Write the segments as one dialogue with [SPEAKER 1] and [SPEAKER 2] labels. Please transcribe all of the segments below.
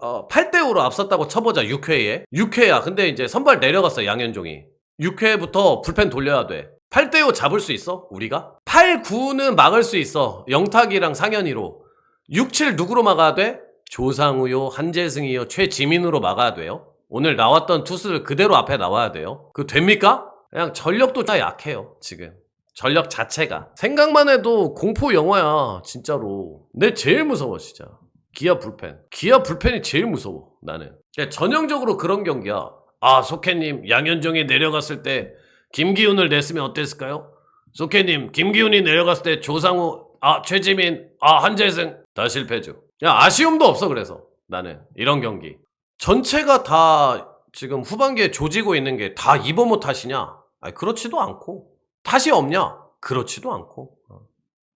[SPEAKER 1] 어, 8대5로 앞섰다고 쳐보자 6회에. 6회야. 근데 이제 선발 내려갔어 양현종이. 6회부터 불펜 돌려야 돼. 8대5 잡을 수 있어 우리가? 8, 9는 막을 수 있어 영탁이랑 상현이로. 6, 7 누구로 막아야 돼? 조상우요 한재승이요 최지민으로 막아야 돼요. 오늘 나왔던 투수들 그대로 앞에 나와야 돼요. 그 됩니까? 그냥 전력도 다 약해요 지금. 전력 자체가. 생각만 해도 공포 영화야 진짜로. 내 제일 무서워 진짜 기아 불펜 기아 불펜이 제일 무서워 나는 그냥 전형적으로 그런 경기야 아 소케님 양현종이 내려갔을 때 김기훈을 냈으면 어땠을까요? 소케님 김기훈이 내려갔을 때 조상우 아 최지민 아 한재승 다 실패죠 야 아쉬움도 없어 그래서 나는 이런 경기 전체가 다 지금 후반기에 조지고 있는 게 다 이범호 탓이냐? 아니 그렇지도 않고 탓이 없냐? 그렇지도 않고 어.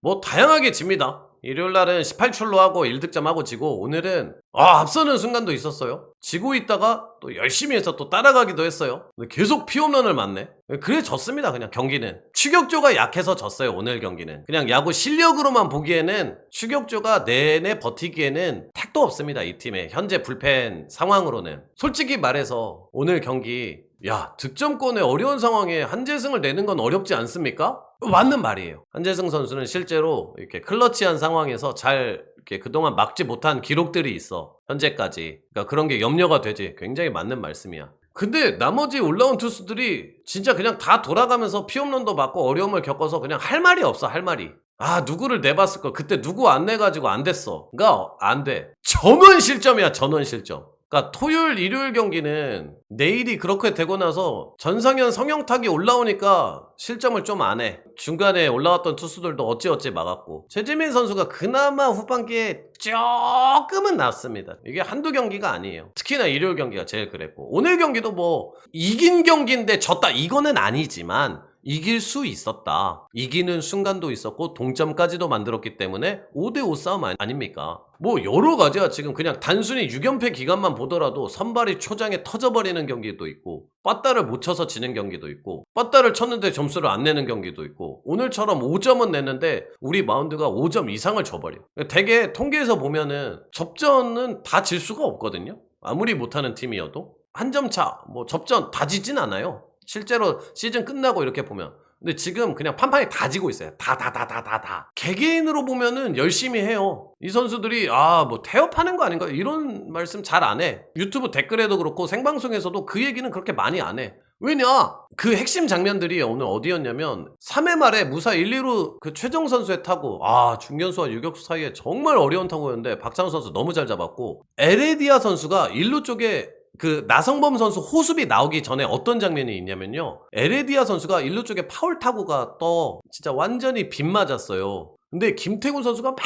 [SPEAKER 1] 뭐 다양하게 집니다. 일요일 날은 18출로 하고 1득점 하고 지고 오늘은 아 앞서는 순간도 있었어요. 지고 있다가 또 열심히 해서 또 따라가기도 했어요. 계속 피홈런을 맞네. 그래 졌습니다. 그냥 경기는 추격조가 약해서 졌어요. 오늘 경기는 그냥 야구 실력으로만 보기에는 추격조가 내내 버티기에는 택도 없습니다. 이 팀의 현재 불펜 상황으로는 솔직히 말해서 오늘 경기 야 득점권의 어려운 상황에 한재승을 내는 건 어렵지 않습니까? 맞는 말이에요. 한재승 선수는 실제로 이렇게 클러치한 상황에서 잘 이렇게 그동안 막지 못한 기록들이 있어. 현재까지. 그러니까 그런 게 염려가 되지. 굉장히 맞는 말씀이야. 근데 나머지 올라온 투수들이 진짜 그냥 다 돌아가면서 피홈런도 맞고 어려움을 겪어서 그냥 할 말이 없어, 할 말이. 아, 누구를 내봤을 거. 그때 누구 안 내가지고 안 됐어. 그니까 안 돼. 전원 실점이야, 전원 실점. 그러니까 토요일, 일요일 경기는 내일이 그렇게 되고 나서 전상현 성형탁이 올라오니까 실점을 좀 안 해. 중간에 올라왔던 투수들도 어찌어찌 막았고. 최지민 선수가 그나마 후반기에 조금은 낫습니다. 이게 한두 경기가 아니에요. 특히나 일요일 경기가 제일 그랬고. 오늘 경기도 뭐 이긴 경기인데 졌다 이거는 아니지만 이길 수 있었다. 이기는 순간도 있었고 동점까지도 만들었기 때문에 5대5 싸움 아닙니까? 뭐 여러 가지야 지금 그냥 단순히 6연패 기간만 보더라도 선발이 초장에 터져버리는 경기도 있고 빠따를 못 쳐서 지는 경기도 있고 빠따를 쳤는데 점수를 안 내는 경기도 있고 오늘처럼 5점은 냈는데 우리 마운드가 5점 이상을 줘버려 되게 통계에서 보면은 접전은 다 질 수가 없거든요 아무리 못하는 팀이어도 한 점 차 뭐 접전 다 지진 않아요 실제로 시즌 끝나고 이렇게 보면 근데 지금 그냥 판판이 다 지고 있어요. 다, 다, 다, 다, 다, 다. 개개인으로 보면은 열심히 해요. 이 선수들이, 아, 뭐, 태업하는 거 아닌가? 이런 말씀 잘 안 해. 유튜브 댓글에도 그렇고 생방송에서도 그 얘기는 그렇게 많이 안 해. 왜냐? 그 핵심 장면들이 오늘 어디였냐면, 3회 말에 무사 1, 2루 그 최정 선수의 타구, 아, 중견수와 유격수 사이에 정말 어려운 타구였는데, 박찬호 선수 너무 잘 잡았고, 에레디아 선수가 1루 쪽에 그 나성범 선수 호수비 나오기 전에 어떤 장면이 있냐면요. 에레디아 선수가 일루 쪽에 파울 타구가 떠 진짜 완전히 빗 맞았어요. 근데 김태군 선수가 막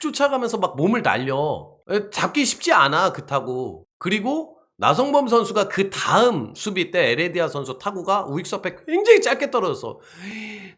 [SPEAKER 1] 쫓아가면서 막 몸을 날려. 에, 잡기 쉽지 않아 그 타구. 그리고 나성범 선수가 그 다음 수비 때 에레디아 선수 타구가 우익수 앞에 굉장히 짧게 떨어졌어.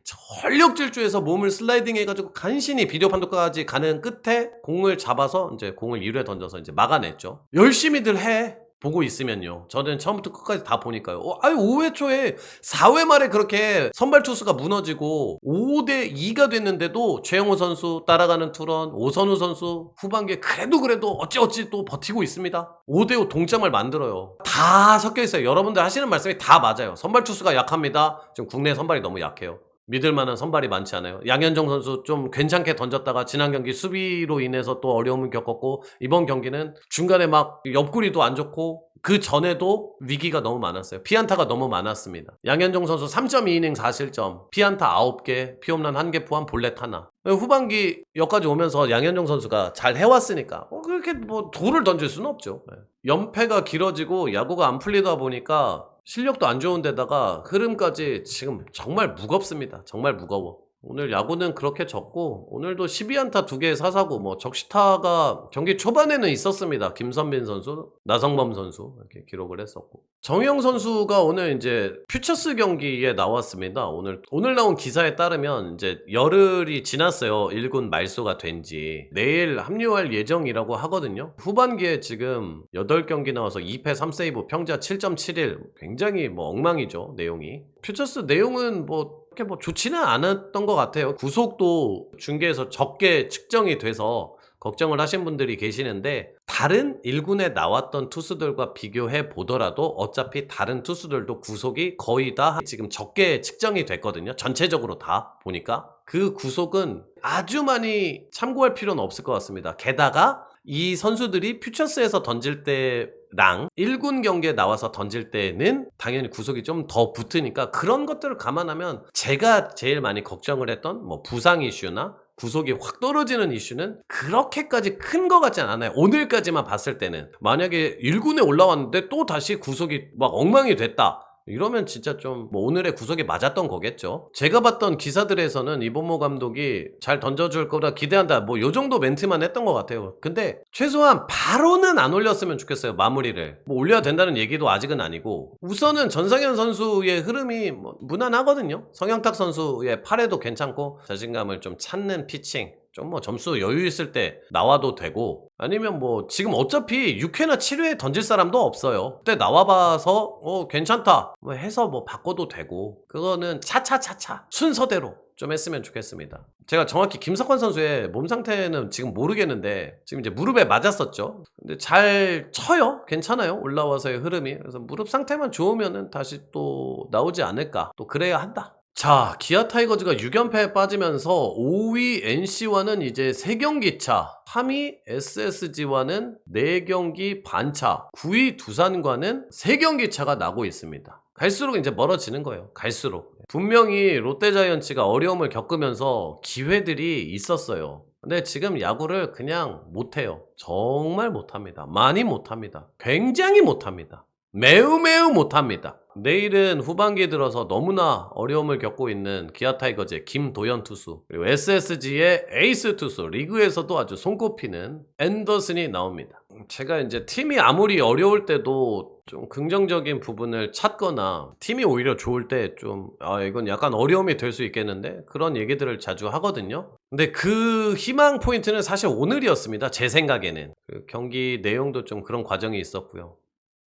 [SPEAKER 1] 전력 질주해서 몸을 슬라이딩 해가지고 간신히 비디오 판독까지 가는 끝에 공을 잡아서 이제 공을 1회 던져서 이제 막아냈죠. 열심히들 해. 보고 있으면요. 저는 처음부터 끝까지 다 보니까요. 어, 아유, 5회 초에 4회 말에 그렇게 선발 투수가 무너지고 5대 2가 됐는데도 최영호 선수 따라가는 투런, 오선우 선수 후반기에 그래도 그래도 어찌어찌 또 버티고 있습니다. 5대 5 동점을 만들어요. 다 섞여 있어요. 여러분들 하시는 말씀이 다 맞아요. 선발 투수가 약합니다. 지금 국내 선발이 너무 약해요. 믿을 만한 선발이 많지 않아요. 양현종 선수 좀 괜찮게 던졌다가 지난 경기 수비로 인해서 또 어려움을 겪었고 이번 경기는 중간에 막 옆구리도 안 좋고 그 전에도 위기가 너무 많았어요. 피안타가 너무 많았습니다. 양현종 선수 3.2이닝 4실점, 피안타 9개, 피홈런 1개 포함 볼넷 하나. 후반기 여기까지 오면서 양현종 선수가 잘 해왔으니까 어, 그렇게 뭐 돌을 던질 수는 없죠. 네. 연패가 길어지고 야구가 안 풀리다 보니까 실력도 안 좋은데다가 흐름까지 지금 정말 무겁습니다. 정말 무거워. 오늘 야구는 그렇게 졌고 오늘도 12안타 2개 사사고 뭐 적시타가 경기 초반에는 있었습니다. 김선빈 선수, 나성범 선수 이렇게 기록을 했었고 정영 선수가 오늘 이제 퓨처스 경기에 나왔습니다. 오늘 오늘 나온 기사에 따르면 이제 열흘이 지났어요. 1군 말소가 된 지 내일 합류할 예정이라고 하거든요. 후반기에 지금 8경기 나와서 2패 3세이브 평자 7.71 굉장히 뭐 엉망이죠. 내용이. 퓨처스 내용은 뭐 그렇게 뭐 좋지는 않았던 것 같아요. 구속도 중계에서 적게 측정이 돼서 걱정을 하신 분들이 계시는데 다른 1군에 나왔던 투수들과 비교해 보더라도 어차피 다른 투수들도 구속이 거의 다 지금 적게 측정이 됐거든요. 전체적으로 다 보니까 그 구속은 아주 많이 참고할 필요는 없을 것 같습니다. 게다가 이 선수들이 퓨처스에서 던질 때 랑 1군 경기에 나와서 던질 때는 당연히 구속이 좀 더 붙으니까 그런 것들을 감안하면 제가 제일 많이 걱정을 했던 뭐 부상 이슈나 구속이 확 떨어지는 이슈는 그렇게까지 큰 것 같지 않아요. 오늘까지만 봤을 때는. 만약에 1군에 올라왔는데 또 다시 구속이 막 엉망이 됐다. 이러면 진짜 좀 뭐 오늘의 구속이 맞았던 거겠죠. 제가 봤던 기사들에서는 이범모 감독이 잘 던져줄 거라 기대한다. 뭐 요 정도 멘트만 했던 것 같아요. 근데 최소한 바로는 안 올렸으면 좋겠어요. 마무리를. 뭐 올려야 된다는 얘기도 아직은 아니고 우선은 전상현 선수의 흐름이 뭐 무난하거든요. 성영탁 선수의 팔에도 괜찮고 자신감을 좀 찾는 피칭. 좀 뭐 점수 여유 있을 때 나와도 되고 아니면 뭐 지금 어차피 6회나 7회에 던질 사람도 없어요. 그때 나와봐서 어 괜찮다 뭐 해서 뭐 바꿔도 되고 그거는 차차차차 순서대로 좀 했으면 좋겠습니다. 제가 정확히 김석환 선수의 몸 상태는 지금 모르겠는데 지금 이제 무릎에 맞았었죠. 근데 잘 쳐요. 괜찮아요. 올라와서의 흐름이. 그래서 무릎 상태만 좋으면은 다시 또 나오지 않을까. 또 그래야 한다. 자, 기아 타이거즈가 6연패에 빠지면서 5위 NC와는 이제 3경기 차, 3위 SSG와는 4경기 반차, 9위 두산과는 3경기 차가 나고 있습니다. 갈수록 이제 멀어지는 거예요. 갈수록. 분명히 롯데자이언츠가 어려움을 겪으면서 기회들이 있었어요. 근데 지금 야구를 그냥 못해요. 정말 못합니다. 많이 못합니다. 굉장히 못합니다. 매우 매우 못합니다. 내일은 후반기에 들어서 너무나 어려움을 겪고 있는 기아 타이거즈의 김도현 투수 그리고 SSG의 에이스 투수 리그에서도 아주 손꼽히는 앤더슨이 나옵니다. 제가 이제 팀이 아무리 어려울 때도 좀 긍정적인 부분을 찾거나 팀이 오히려 좋을 때 좀 아 이건 약간 어려움이 될 수 있겠는데 그런 얘기들을 자주 하거든요. 근데 그 희망 포인트는 사실 오늘이었습니다. 제 생각에는 그 경기 내용도 좀 그런 과정이 있었고요.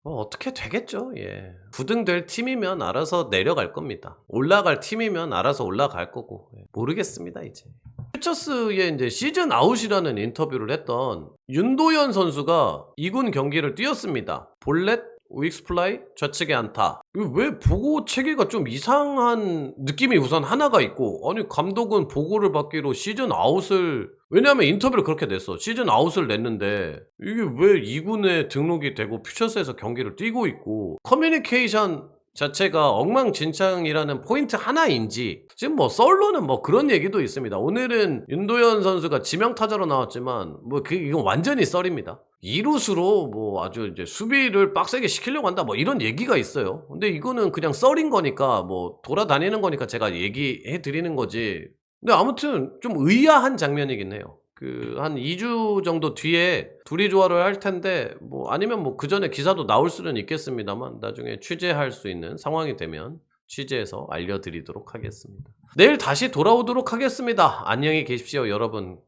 [SPEAKER 1] 뭐 어떻게 되겠죠. 예. 9등 될 팀이면 알아서 내려갈 겁니다. 올라갈 팀이면 알아서 올라갈 거고. 예. 모르겠습니다, 이제. 퓨처스의 이제 시즌 아웃이라는 인터뷰를 했던 윤도현 선수가 2군 경기를 뛰었습니다. 볼넷 우익스플라이 좌측에 안타. 왜 보고 체계가 좀 이상한 느낌이 우선 하나가 있고 아니 감독은 보고를 받기로 시즌 아웃을 왜냐하면 인터뷰를 그렇게 냈어. 시즌 아웃을 냈는데 이게 왜 2군에 등록이 되고 퓨처스에서 경기를 뛰고 있고 커뮤니케이션 자체가 엉망진창이라는 포인트 하나인지 지금 뭐 썰로는 뭐 그런 얘기도 있습니다. 오늘은 윤도현 선수가 지명타자로 나왔지만 뭐 그 이건 완전히 썰입니다. 이루수로 뭐 아주 이제 수비를 빡세게 시키려고 한다 뭐 이런 얘기가 있어요. 근데 이거는 그냥 썰인 거니까 뭐 돌아다니는 거니까 제가 얘기해 드리는 거지. 근데 아무튼 좀 의아한 장면이긴 해요. 그 한 2주 정도 뒤에 둘이 조화를 할 텐데 뭐 아니면 뭐 그 전에 기사도 나올 수는 있겠습니다만 나중에 취재할 수 있는 상황이 되면 취재해서 알려드리도록 하겠습니다. 내일 다시 돌아오도록 하겠습니다. 안녕히 계십시오, 여러분.